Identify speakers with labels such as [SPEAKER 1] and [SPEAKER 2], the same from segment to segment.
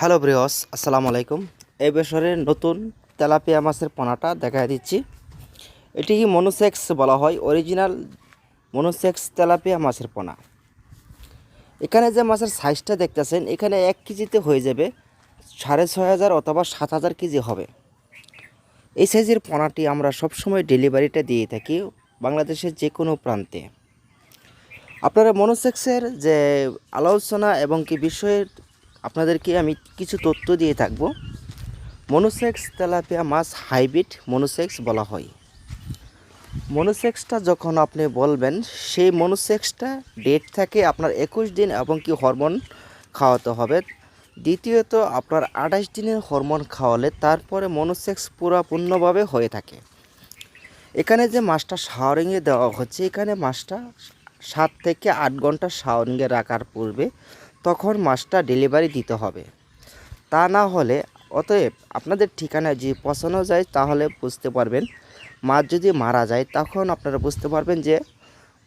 [SPEAKER 1] Hello ব্রিয়স আসসালামু আলাইকুম। এই বছরের নতুন তেলাপিয়া মাছের পোনাটা দেখা দিচ্ছি। এটিকে মনোসেক্স বলা হয়? অরিজিনাল মনোসেক্স তেলাপিয়া মাছের পোনা। এখানে যে মাছের সাইজটা দেখতেছেন, এখানে এক কেজিতে হয়ে যাবে সাড়ে ছয় হাজার অথবা সাত হাজার কেজি হবে। এই সাইজের পোনাটি আমরা সবসময় ডেলিভারিটা দিয়ে থাকি বাংলাদেশের যে কোনো প্রান্তে। আপনারা মনোসেক্সের যে আলোচনা এবং কি বিষয়ে আপনাদেরকে আমি কিছু তথ্য দিয়ে থাকব। মনোসেক্স তেলাপিয়া মাছ হাইব্রিড মনোসেক্স বলা হয়। মনোসেক্সটা যখন আপনি বলবেন, সেই মনোসেক্সটা ডেট থাকে আপনার একুশ দিন এবং কি হরমোন খাওয়াতে হবে। দ্বিতীয়ত, আপনার আঠাশ দিনের হরমোন খাওয়ালে তারপরে মনোসেক্স পুরাপূর্ণভাবে হয়ে থাকে। এখানে যে মাছটা শাওয়ারিংয়ে দেওয়া হচ্ছে, এখানে মাছটা সাত থেকে আট ঘণ্টা শাওয়ারিংয়ে রাখার পূর্বে তখন মাছটা ডেলিভারি দিতে হবে। তা না হলে অতএব আপনাদের ঠিকানায় যদি পৌঁছানো যায় তাহলে বুঝতে পারবেন। মাছ যদি মারা যায় তখন আপনারা বুঝতে পারবেন যে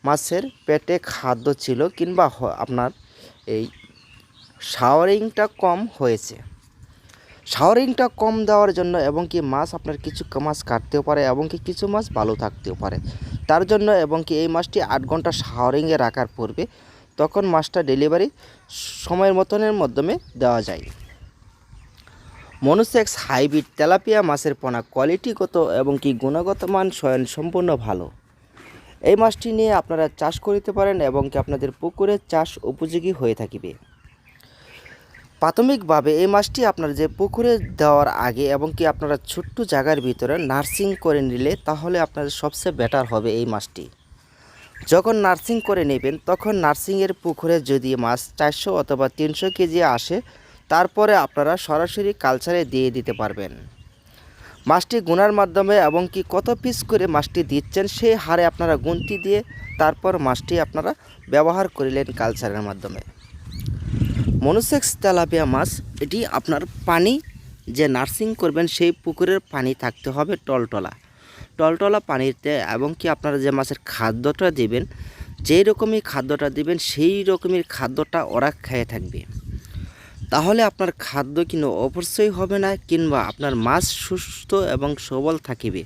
[SPEAKER 1] মাছের পেটে খাদ্য ছিল কিংবা আপনার এই শাওয়ারিংটা কম হয়েছে। শাওয়ারিংটা কম দেওয়ার জন্য এবং কি মাছ আপনার কিছু মাছ কাটতেও পারে এবং কি কিছু মাছ ভালো থাকতেও পারে। তার জন্য এবং কি এই মাছটি আট ঘণ্টা শাওয়ারিংয়ে রাখার পূর্বে তখন মাছটা ডেলিভারি সময়ের মতনের মাধ্যমে দেওয়া যায়। মনোসেক্স হাইব্রিড তেলাপিয়া মাছের পোনা কোয়ালিটিগত এবং কি গুণগত মান স্বয়ং সম্পূর্ণ ভালো। এই মাছটি নিয়ে আপনারা চাষ করিতে পারেন এবং কি আপনাদের পুকুরে চাষ উপযোগী হয়ে থাকিবে। প্রাথমিকভাবে এই মাছটি আপনার যে পুকুরে দেওয়ার আগে এবং কি আপনারা ছোট্ট জায়গার ভিতরে নার্সিং করে নিলে তাহলে আপনাদের সবচেয়ে বেটার হবে এই মাছটি। যখন নার্সিং করে নেবেন, তখন নার্সিংয়ের পুকুরে যদি মাছ চারশো অথবা তিনশো কেজি আসে, তারপরে আপনারা সরাসরি কালচারে দিয়ে দিতে পারবেন। মাছটি গুনার মাধ্যমে এবং কি কত পিস করে মাছটি দিচ্ছেন সেই হারে আপনারা গুনতি দিয়ে তারপর মাছটি আপনারা ব্যবহার করিলেন কালচারের মাধ্যমে। মনোসেক্স তেলাপিয়া মাছ, এটি আপনার পানি, যে নার্সিং করবেন সেই পুকুরের পানি থাকতে হবে টলটলা। টলটলা পানিতে এবং কি আপনারা যে মাছের খাদ্যটা দিবেন, যেই রকমই খাদ্যটা দিবেন, সেই রকমের খাদ্যটা ওরা খেয়ে থাকবে। তাহলে আপনার খাদ্য কিন্তু অবশ্যই হবে না, কিংবা আপনার মাছ সুস্থ এবং সবল থাকিবে।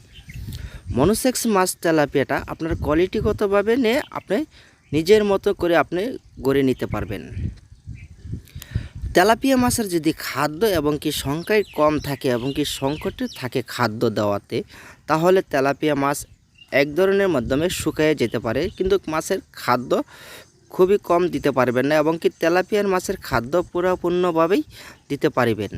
[SPEAKER 1] মনোসেক্স মাছ তেলাপিয়াটা আপনার কোয়ালিটিগতভাবে নিয়ে আপনি নিজের মতো করে আপনি গড়ে নিতে পারবেন। তেলাপিয়া মাছের যদি খাদ্য এবং কি সংখ্যায় কম থাকে এবং কি সংকটে থাকে খাদ্য দেওয়াতে, তাহলে তেলাপিয়া মাছ এক ধরনের মাধ্যমে শুকিয়ে যেতে পারে। কিন্তু মাছের খাদ্য খুবই কম দিতে পারবেন না এবং কি তেলাপিয়ার মাছের খাদ্য পুরাপূর্ণভাবেই দিতে পারিবেন।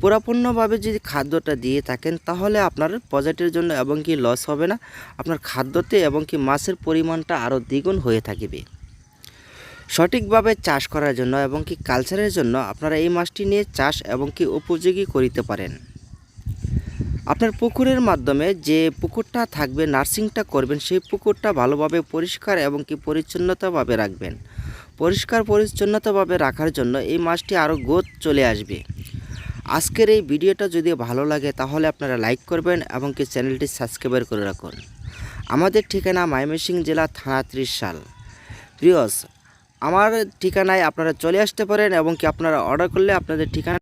[SPEAKER 1] পুরাপূর্ণভাবে যদি খাদ্যটা দিয়ে থাকেন, তাহলে আপনার প্রজেক্টের জন্য এবং কি লস হবে না। আপনার খাদ্যতে এবং কি মাছের পরিমাণটা আরও দ্বিগুণ হয়ে থাকিবে। সঠিকভাবে চাষ করার জন্য এবং কি কালচারের জন্য আপনারা এই মাছটি নিয়ে চাষ এবং কি উপযোগী করিতে পারেন। আপনার পুকুরের মাধ্যমে যে পুকুরটা থাকবে, নার্সিংটা করবেন, সেই পুকুরটা ভালোভাবে পরিষ্কার এবং কি পরিচ্ছন্নতাভাবে রাখবেন। পরিষ্কার, পরিচ্ছন্নতাভাবে রাখার জন্য এই মাছটি আরও গোদ চলে আসবে। আজকের এই ভিডিওটা যদি ভালো লাগে, তাহলে আপনারা লাইক করবেন এবং কি চ্যানেলটি সাবস্ক্রাইবার করে রাখুন। আমাদের ঠিকানা ময়মনসিং জেলা থানা ত্রিশ সাল প্রিয়স আমার ঠিকানায় আপনারা চলে আসতে পারেন এবং কি আপনারা অর্ডার করলে আপনাদের ঠিকানা